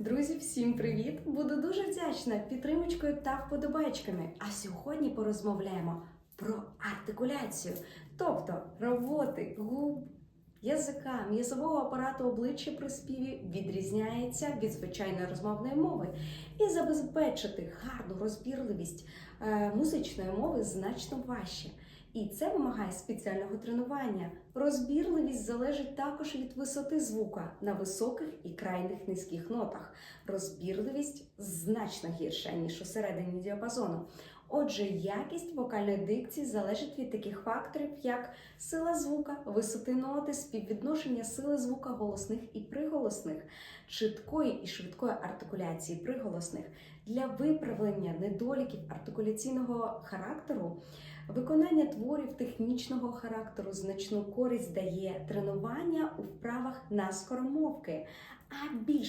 Друзі, всім привіт! Буду дуже вдячна підтримочкою та вподобайками. А сьогодні порозмовляємо про артикуляцію, тобто роботи губ, язика, м'язового апарату обличчя при співі відрізняється від звичайної розмовної мови. І забезпечити гарну розбірливість е, музичної мови значно важче. І це вимагає спеціального тренування. Розбірливість залежить також від висоти звука на високих і крайних низьких нотах. Розбірливість значно гірша, ніж у середині діапазону. Отже, якість вокальної дикції залежить від таких факторів, як сила звука, висоти ноти, співвідношення сили звука голосних і приголосних, чіткої і швидкої артикуляції приголосних. Для виправлення недоліків артикуляційного характеру Виконання творів технічного характеру значну користь дає тренування у вправах на скоромовки, а більш